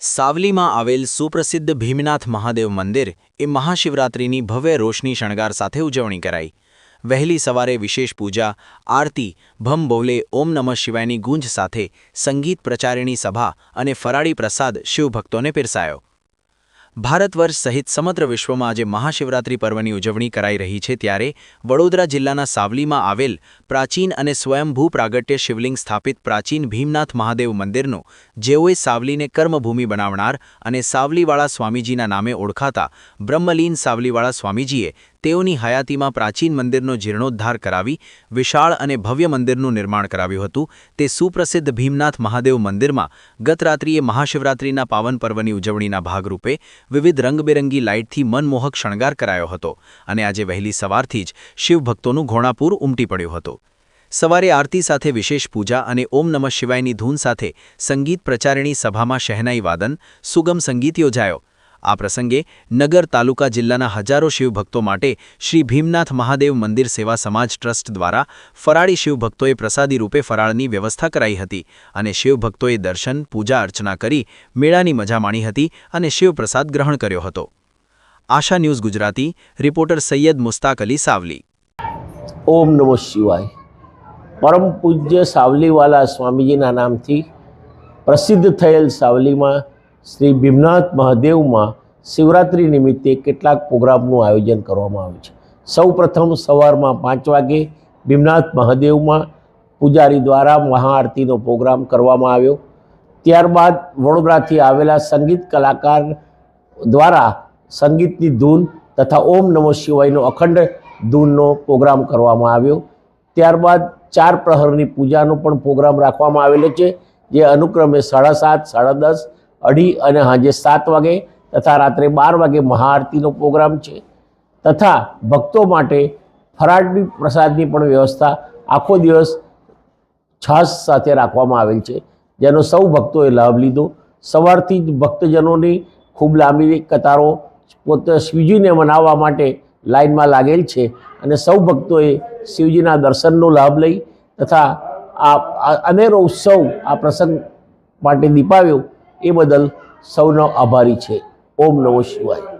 સાવલીમાં આવેલ સુપ્રસિદ્ધ ભીમનાથ મહાદેવ મંદિર એ મહાશિવરાત્રિની ભવ્ય રોશની શણગાર સાથે ઉજવણી કરાઈ. વહેલી સવારે વિશેષ પૂજા, આરતી, ભમ બોલે ઓમ નમઃ શિવાયની ગુંજ સાથે સંગીત પ્રચારિણી સભા અને ફરાળી પ્રસાદ શિવભક્તોને પીરસાયો. ભારત વર્ષ સહિત સમગ્ર વિશ્વમાં આજે મહાશિવરાત્રિ પર્વની ઉજવણી કરાઈ રહી છે ત્યારે વડોદરા જિલ્લાના સાવલીમાં આવેલ પ્રાચીન અને સ્વયંભૂ પ્રાગટ્ય શિવલિંગ સ્થાપિત પ્રાચીન ભીમનાથ મહાદેવ મંદિરનું, જેઓએ સાવલીને કર્મભૂમિ બનાવનાર અને સાવલીવાળા સ્વામીજીના નામે ઓળખાતા બ્રહ્મલીન સાવલીવાળા સ્વામીજીએ તેઓની હયાતીમાં પ્રાચીન મંદિરનો જીર્ણોદ્ધાર કરાવી, વિશાળ અને ભવ્ય મંદિરનું નિર્માણ કરાવ્યું હતું. તે સુપ્રસિદ્ધ ભીમનાથ મહાદેવ મંદિરમાં ગત રાત્રિએ મહાશિવરાત્રિના પાવન પર્વની ઉજવણીના ભાગરૂપે વિવિધ રંગબેરંગી લાઇટથી મનમોહક શણગાર કરાયો હતો અને આજે વહેલી સવારથી જ શિવભક્તોનું ઘોણાપુર ઉમટી પડ્યું હતું. સવારે આરતી સાથે વિશેષ પૂજા અને ઓમ નમઃ શિવાયની ધૂન સાથે સંગીત પ્રચારિણી સભામાં શહેનાઈ વાદન, સુગમ સંગીત યોજાયો. આ પ્રસંગે નગર તાલુકા જિલ્લાના હજારો શિવભક્તો માટે શ્રી ભીમનાથ મહાદેવ મંદિર સેવા સમાજ ટ્રસ્ટ દ્વારા ફરાળી શિવભક્તોએ પ્રસાદી રૂપે ફરાળની વ્યવસ્થા કરાઈ હતી અને શિવભક્તોએ દર્શન, પૂજા અર્ચના કરી મેળાની મજા માણી હતી અને શિવપ્રસાદ ગ્રહણ કર્યો હતો. Asha news Gujarati, reporter Saiyed Mustaq Ali Savli. ઓમ નમો શિવાય. પરમ પૂજ્ય સાવલીવાલા સ્વામીજીના નામથી પ્રસિદ્ધ થયેલ સાવલીમાં શ્રી ભીમનાથ મહાદેવમાં શિવરાત્રિ નિમિત્તે કેટલાક પ્રોગ્રામનું આયોજન કરવામાં આવ્યું છે. સૌ પ્રથમ સવારમાં પાંચ વાગે ભીમનાથ મહાદેવમાં પૂજારી દ્વારા મહાઆરતીનો પ્રોગ્રામ કરવામાં આવ્યો. ત્યારબાદ વડોદરાથી આવેલા સંગીત કલાકાર દ્વારા સંગીતની ધૂન તથા ઓમ નમઃ શિવાયનો અખંડ ધૂનનો પ્રોગ્રામ કરવામાં આવ્યો. ત્યારબાદ ચાર પ્રહરની પૂજાનો પણ પ્રોગ્રામ રાખવામાં આવેલો છે, જે અનુક્રમે સાડા સાત, સાડા દસ અઢી અને સાંજે સાત વાગે તથા રાત્રે બાર વાગે મહાઆરતીનો પ્રોગ્રામ છે. તથા ભક્તો માટે ફરાળની પ્રસાદની પણ વ્યવસ્થા આખો દિવસ છાશ સાથે રાખવામાં આવેલ છે. જેનો સૌ ભક્તોએ લાભ લીધો. સવારથી જ ભક્તજનોની ખૂબ લાંબી કતારો પોતે શિવજીને મનાવવા માટે લાઈનમાં લાગેલ છે અને સૌ ભક્તોએ શિવજીના દર્શનનો લાભ લઈ તથા આ અનેરો ઉત્સવ આ પ્રસંગ માટે દીપાવ્યો એ બદલ સૌનો આભારી છે. ઓમ નમો શિવાય.